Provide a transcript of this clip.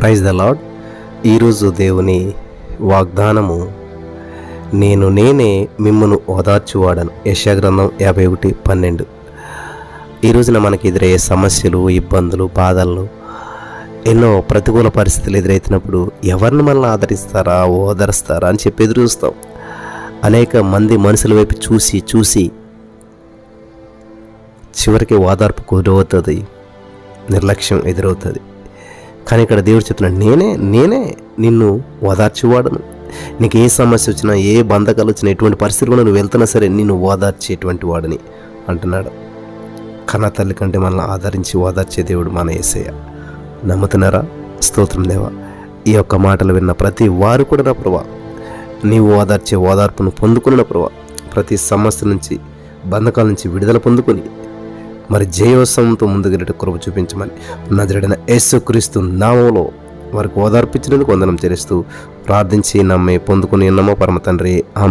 Praise the lord ఈరోజు దేవుని వాగ్దానము నేను నేనే మిమ్మను ఓదార్చువాడను. యశాగ్రంథం యాభై ఒకటి పన్నెండు. ఈ రోజున మనకి ఎదురయ్యే సమస్యలు ఇబ్బందులు బాధలు ఎన్నో ప్రతికూల పరిస్థితులు ఎదురైతున్నప్పుడు ఎవరిని మనల్ని ఆదరిస్తారా ఓదరుస్తారా అని చెప్పి ఎదురు చూస్తాం. అనేక మంది మనుషుల వైపు చూసి చూసి చివరికి ఓదార్పు కుదరవుతుంది నిర్లక్ష్యం ఎదురవుతుంది. కానీ ఇక్కడ దేవుడు చెప్తున్నాడు నేనే నేనే నిన్ను ఓదార్చేవాడను. నీకు ఏ సమస్య వచ్చినా ఏ బంధకాలు వచ్చినా ఎటువంటి పరిస్థితి కూడా నువ్వు వెళ్తున్నా సరే నిన్ను ఓదార్చేటువంటి వాడిని అంటున్నాడు. కన్న తల్లి కంటే మనల్ని ఆదరించి ఓదార్చే దేవుడు మన ఏసయ్య. నమ్ముతున్నారా? స్తోత్రం దేవా. ఈ యొక్క మాటలు విన్న ప్రతి వారు కూడా నా ప్రభా నీవు ఓదార్చే ఓదార్పును పొందుకున్న ప్రభా ప్రతి సమస్య నుంచి బంధకాల నుంచి విడుదల పొందుకొని మరి జయోత్సవంతో ముందుకెళ్ళట కృప చూపించమని నజరడిన యేసుక్రీస్తు నామంలో వారికి ఓదార్పించినందుకు వందనం చేస్తూ ప్రార్థించి నమ్మే పొందుకుని ఉన్నామో పరమ తండ్రి.